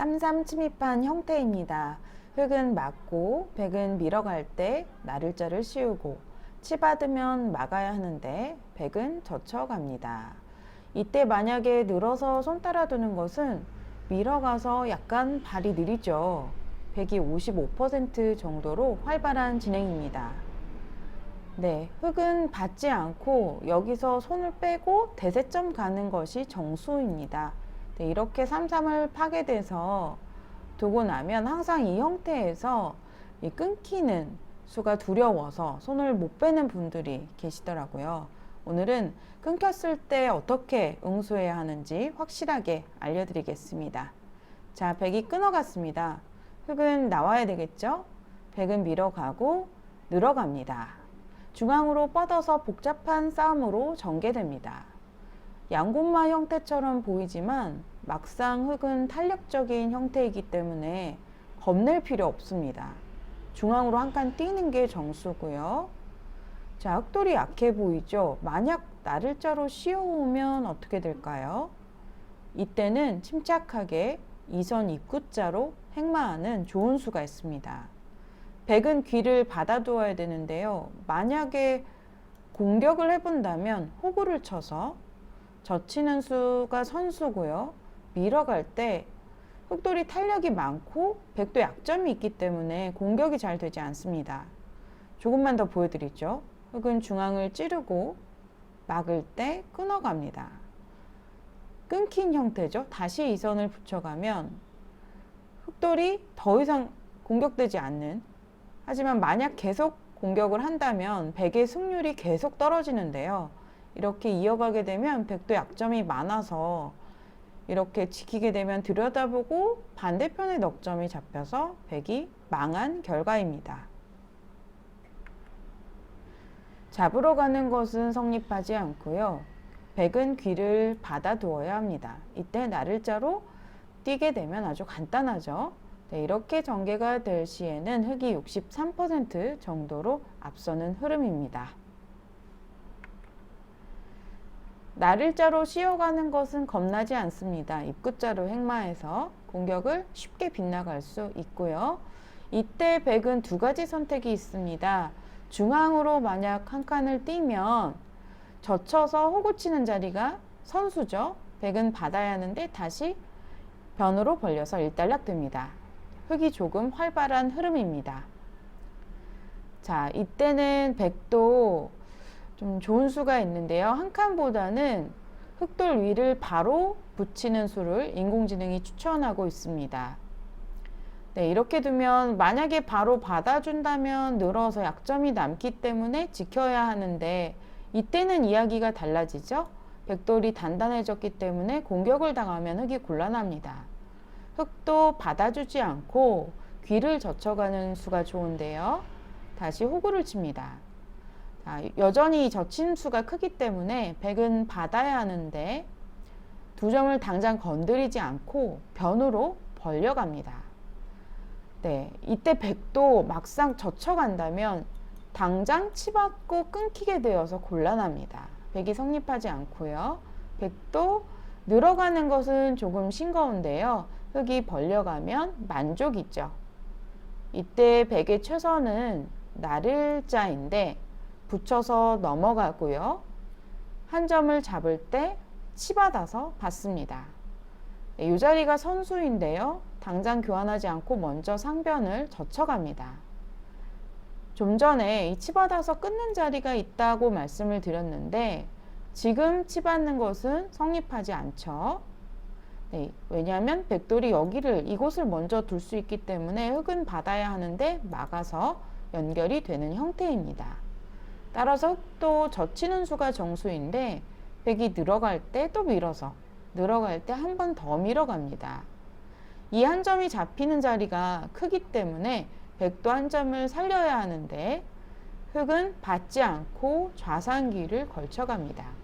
쌈쌈 침입한 형태입니다. 흙은 막고 백은 밀어갈 때 나를자를 씌우고 치받으면 막아야 하는데 백은 젖혀갑니다. 이때 만약에 늘어서 손 따라 두는 것은 밀어가서 약간 발이 느리죠. 백이 55% 정도로 활발한 진행입니다. 네, 흙은 받지 않고 여기서 손을 빼고 대세점 가는 것이 정수입니다. 네, 이렇게 삼삼을 파게 돼서 두고 나면 항상 이 형태에서 이 끊기는 수가 두려워서 손을 못 빼는 분들이 계시더라고요. 오늘은 끊겼을 때 어떻게 응수해야 하는지 확실하게 알려드리겠습니다. 자, 백이 끊어갔습니다. 흙은 나와야 되겠죠? 백은 밀어가고 늘어갑니다. 중앙으로 뻗어서 복잡한 싸움으로 전개됩니다. 양곤마 형태처럼 보이지만 막상 흙은 탄력적인 형태이기 때문에 겁낼 필요 없습니다. 중앙으로 한 칸 뛰는 게 정수고요. 자, 흑돌이 약해 보이죠? 만약 나를자로 씌워오면 어떻게 될까요? 이때는 침착하게 이선 입구자로 행마하는 좋은 수가 있습니다. 백은 귀를 받아두어야 되는데요. 만약에 공격을 해본다면 호구를 쳐서 젖히는 수가 선수고요. 밀어갈 때 흑돌이 탄력이 많고 백도 약점이 있기 때문에 공격이 잘 되지 않습니다. 조금만 더 보여드리죠. 흑은 중앙을 찌르고 막을 때 끊어갑니다. 끊긴 형태죠. 다시 이 선을 붙여가면 흑돌이 더 이상 공격되지 않는 하지만 만약 계속 공격을 한다면 백의 승률이 계속 떨어지는데요. 이렇게 이어가게 되면 백도 약점이 많아서 이렇게 지키게 되면 들여다보고 반대편의 넉점이 잡혀서 백이 망한 결과입니다. 잡으러 가는 것은 성립하지 않고요. 백은 귀를 받아두어야 합니다. 이때 나를자로 뛰게 되면 아주 간단하죠. 네, 이렇게 전개가 될 시에는 흙이 63% 정도로 앞서는 흐름입니다. 나를자로 씌어가는 것은 겁나지 않습니다. 입구자로 행마해서 공격을 쉽게 빗나갈 수 있고요. 이때 백은 두 가지 선택이 있습니다. 중앙으로 만약 한 칸을 띄면 젖혀서 호구 치는 자리가 선수죠. 백은 받아야 하는데 다시 변으로 벌려서 일단락 됩니다. 흙이 조금 활발한 흐름입니다. 자, 이때는 백도 좀 좋은 수가 있는데요. 한 칸보다는 흑돌 위를 바로 붙이는 수를 인공지능이 추천하고 있습니다. 네, 이렇게 두면 만약에 바로 받아준다면 늘어서 약점이 남기 때문에 지켜야 하는데 이때는 이야기가 달라지죠. 백돌이 단단해졌기 때문에 공격을 당하면 흙이 곤란합니다. 흙도 받아주지 않고 귀를 젖혀가는 수가 좋은데요. 다시 호구를 칩니다. 자, 여전히 젖힌 수가 크기 때문에 백은 받아야 하는데 두 점을 당장 건드리지 않고 변으로 벌려갑니다. 네, 이때 백도 막상 젖혀간다면 당장 치받고 끊기게 되어서 곤란합니다. 백이 성립하지 않고요. 백도 늘어가는 것은 조금 싱거운데요. 흙이 벌려가면 만족이죠. 이때 백의 최선은 나를 자인데 붙여서 넘어가고요. 한 점을 잡을 때 치받아서 받습니다. 네, 이 자리가 선수인데요. 당장 교환하지 않고 먼저 상변을 젖혀갑니다. 좀 전에 이 치받아서 끊는 자리가 있다고 말씀을 드렸는데 지금 치받는 것은 성립하지 않죠. 네, 왜냐하면 백돌이 여기를 이곳을 먼저 둘 수 있기 때문에 흙은 받아야 하는데 막아서 연결이 되는 형태입니다. 따라서 흙도 젖히는 수가 정수인데 백이 늘어갈 때 또 밀어서 늘어갈 때 한 번 더 밀어갑니다. 이 한 점이 잡히는 자리가 크기 때문에 백도 한 점을 살려야 하는데 흙은 받지 않고 좌상기를 걸쳐갑니다.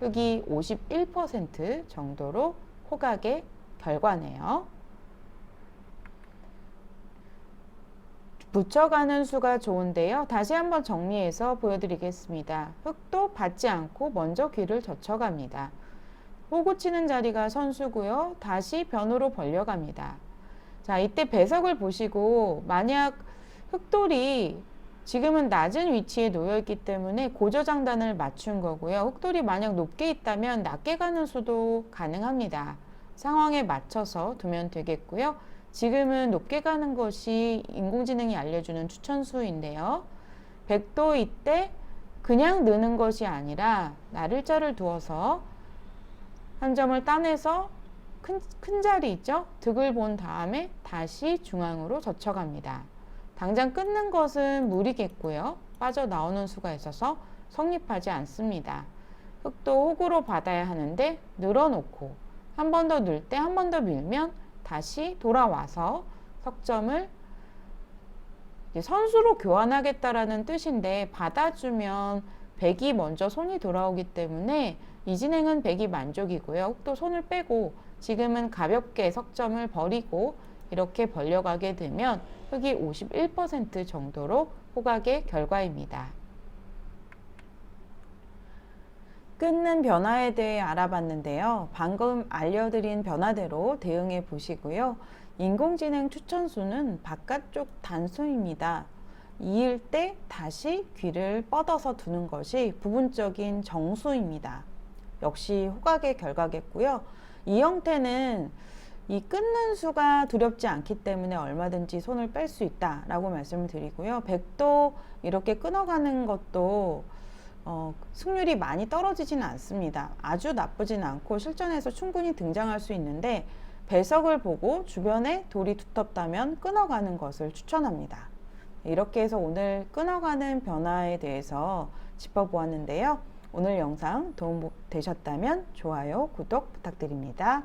흙이 51% 정도로 호각의 결과네요. 붙여가는 수가 좋은데요. 다시 한번 정리해서 보여드리겠습니다. 흙도 받지 않고 먼저 귀를 젖혀갑니다. 호구 치는 자리가 선수고요. 다시 변으로 벌려갑니다. 자, 이때 배석을 보시고 만약 흑돌이 지금은 낮은 위치에 놓여 있기 때문에 고저장단을 맞춘 거고요. 흑돌이 만약 높게 있다면 낮게 가는 수도 가능합니다. 상황에 맞춰서 두면 되겠고요. 지금은 높게 가는 것이 인공지능이 알려주는 추천수인데요. 백도 이때 그냥 느는 것이 아니라 나를자를 두어서 한 점을 따내서 큰, 큰 자리 있죠? 득을 본 다음에 다시 중앙으로 젖혀갑니다. 당장 끊는 것은 무리겠고요. 빠져나오는 수가 있어서 성립하지 않습니다. 흙도 호구로 받아야 하는데 늘어놓고 한 번더 넣을 때한 번 더 밀면 다시 돌아와서 석점을 선수로 교환하겠다라는 뜻인데 받아주면 백이 먼저 손이 돌아오기 때문에 이 진행은 백이 만족이고요. 흙도 손을 빼고 지금은 가볍게 석점을 버리고 이렇게 벌려가게 되면 흙이 51% 정도로 호각의 결과입니다. 끊는 변화에 대해 알아봤는데요. 방금 알려드린 변화대로 대응해 보시고요. 인공지능 추천수는 바깥쪽 단수입니다. 이을 때 다시 귀를 뻗어서 두는 것이 부분적인 정수입니다. 역시 호각의 결과겠고요. 이 형태는 이 끊는 수가 두렵지 않기 때문에 얼마든지 손을 뺄 수 있다라고 말씀을 드리고요. 백도 이렇게 끊어가는 것도 어, 승률이 많이 떨어지지는 않습니다. 아주 나쁘진 않고 실전에서 충분히 등장할 수 있는데 배석을 보고 주변에 돌이 두텁다면 끊어가는 것을 추천합니다. 이렇게 해서 오늘 끊어가는 변화에 대해서 짚어보았는데요. 오늘 영상 도움 되셨다면 좋아요, 구독 부탁드립니다.